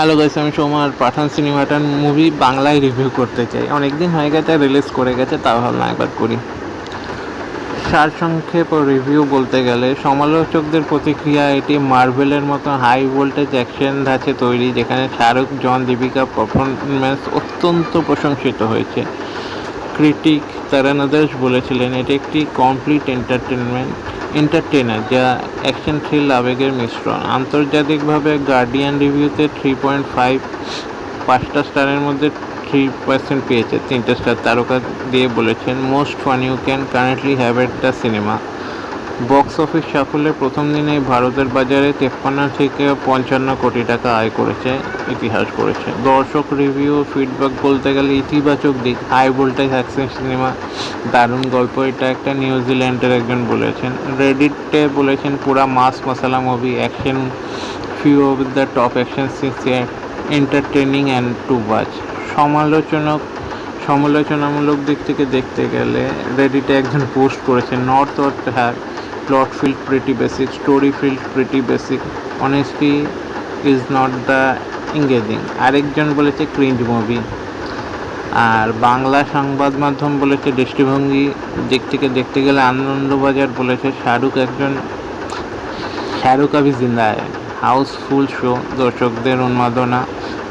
Hello guys আমি সোমার পাঠান সিনেমাটা movie বাংলায় রিভিউ করতে চাই। অনেক দিন হয়ে গেছে রিলিজ করে গেছে, তাও ভাবলাম একবার করি। সারসংক্ষেপ ও রিভিউ বলতে গেলে, সমালোচকদের প্রতিক্রিয়া এটি মার্ভেলের মতো হাই ভোল্টেজ অ্যাকশন ধাঁচে তৈরি, যেখানে শাহরুখ, জন, দীপিকা পারফরমেন্স অত্যন্ত প্রশংসিত হয়েছে। ক্রিটিক তারান আদার্স বলেছিলেন, এটি একটি কমপ্লিট এন্টারটেনমেন্ট এন্টারটেনার যা অ্যাকশন থ্রিল আবেগের মিশ্রণ। আন্তর্জাতিকভাবে গার্ডিয়ান রিভিউতে থ্রি পয়েন্ট ফাইভ পাঁচটা স্টারের মধ্যে থ্রি পার্সেন্ট পেয়েছে। তিনটে স্টার তারকা দিয়ে বলেছেন most fun you can currently have at the cinema box office সাফল্যের প্রথম দিনে ভারতের বাজারে তেপ্পান্ন থেকে পঞ্চান্ন কোটি টাকা আয় করেছে, ইতিহাস করেছে। দর্শক রিভিউ ফিডব্যাক বলতে গেলে ইতিবাচক দিক। হাই ভোল্টেজ অ্যাকশন সিনেমা দারুণ গল্প, এটা একটা নিউজিল্যান্ডের একজন বলেছেন। রেডিটে বলেছেন, পুরা mass masala movie action few of the top action scenes entertaining and to watch সমালোচনক, সমালোচনামূলক দিক থেকে দেখতে গেলে রেডিটে একজন পোস্ট করেছেন নর্থ অর্থ have plot felt pretty basic, story felt pretty basic. Honesty is not the engaging. আরেকজন বলেছে ক্রিঞ্জ মুভি আর বাংলা সংবাদ মাধ্যম বলেছে দৃষ্টিভঙ্গি দিক থেকে দেখতে গেলে আনন্দবাজার বলেছে শাহরুখ একজন, শাহরুখ আবি জিন্দা হাউসফুল শো দর্শকদের উন্মাদনা।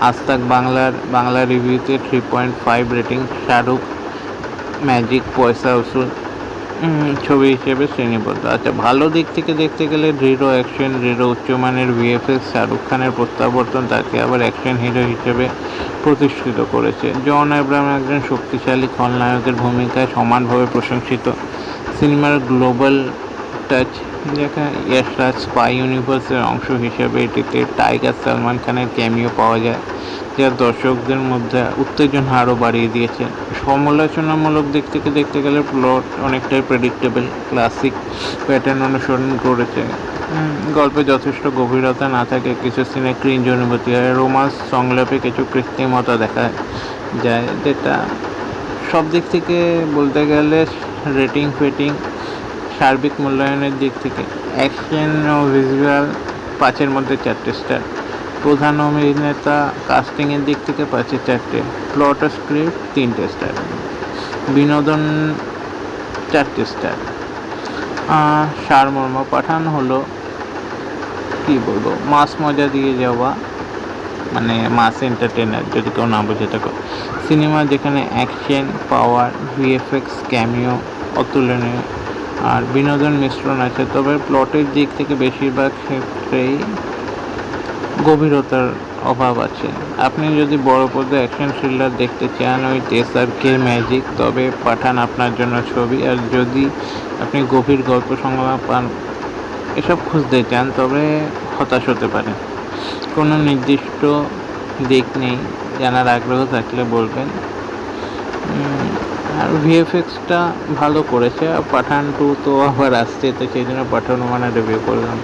আজ তাক বাংলার, বাংলা রিভিউতে three point five rating Shahrukh magic পয়সা, উসুল। ছবি হিসেবে শ্রেণীবদ্ধ। আচ্ছা ভালো দিক থেকে দেখতে গেলে দৃঢ় অ্যাকশন দৃঢ় উচ্চমানের ভিএফএক্স শাহরুখ খানের প্রত্যাবর্তন তাকে আবার অ্যাকশন হিরো হিসেবে প্রতিষ্ঠিত করেছে। জন আব্রাহাম একজন শক্তিশালী খলনায়কের ভূমিকায় সমানভাবে প্রশংসিত। সিনেমার গ্লোবাল টাচ যেখানে ইয়াশরাজ স্পাই ইউনিভার্সের অংশ হিসেবে এটিতে টাইগার সালমান খানের ক্যামিও পাওয়া যায়, যা দর্শকদের মধ্যে উত্তেজনা আরও বাড়িয়ে দিয়েছে। সমালোচনামূলক দিক থেকে দেখতে গেলে প্লট অনেকটাই প্রেডিক্টেবল ক্লাসিক প্যাটার্ন অনুসরণ করেছে। গল্পে যথেষ্ট গভীরতা না থাকে, কিছু সিনে ক্রিঞ্জ অনুভূতি হয় রোমান্স সংলাপে কিছু কৃত্রিমতা দেখা যায়, যেটা সব দিক থেকে বলতে গেলে রেটিং ফেটিং সার্বিক মূল্যায়নের দিক থেকে অ্যাকশন ও ভিজুয়াল পাঁচের মধ্যে চারটে স্টার প্রধান অভিনেতা কাস্টিংয়ের দিক থেকে পাচ্ছে চারটে। প্লট স্ক্রিপ্ট তিনটে স্টার বিনোদন চারটে স্টার সারমর্ম পাঠান হলো, কি বলব মাস মজা দিয়ে যাওয়া মানে মাস এন্টারটেনার যদি কেউ না বোঝে থাকো সিনেমা যেখানে অ্যাকশন পাওয়ার ভিএফএক্স ক্যামিও অতুলনীয় আর বিনোদন মিশ্রণ আছে। তবে প্লটের দিক থেকে বেশিরভাগ ক্ষেত্রেই গভীরতার অভাব আছে। আপনি যদি বড় পর্দায় অ্যাকশন থ্রিলার দেখতে চান, ওই টেসার কে ম্যাজিক তবে পাঠান আপনার জন্য ছবি। আর যদি আপনি গভীর গল্প সংলাপ পান, এসব খুঁজতে চান, তবে হতাশ হতে পারে কোনো নির্দিষ্ট দিক নেই। জানার আগ্রহ থাকলে বলবেন। আর ভিএফএক্সটা ভালো করেছে। আর পাঠান টু তো আবার আসছে, তো সেই জন্য পাঠান মানে রিভিউ করলাম।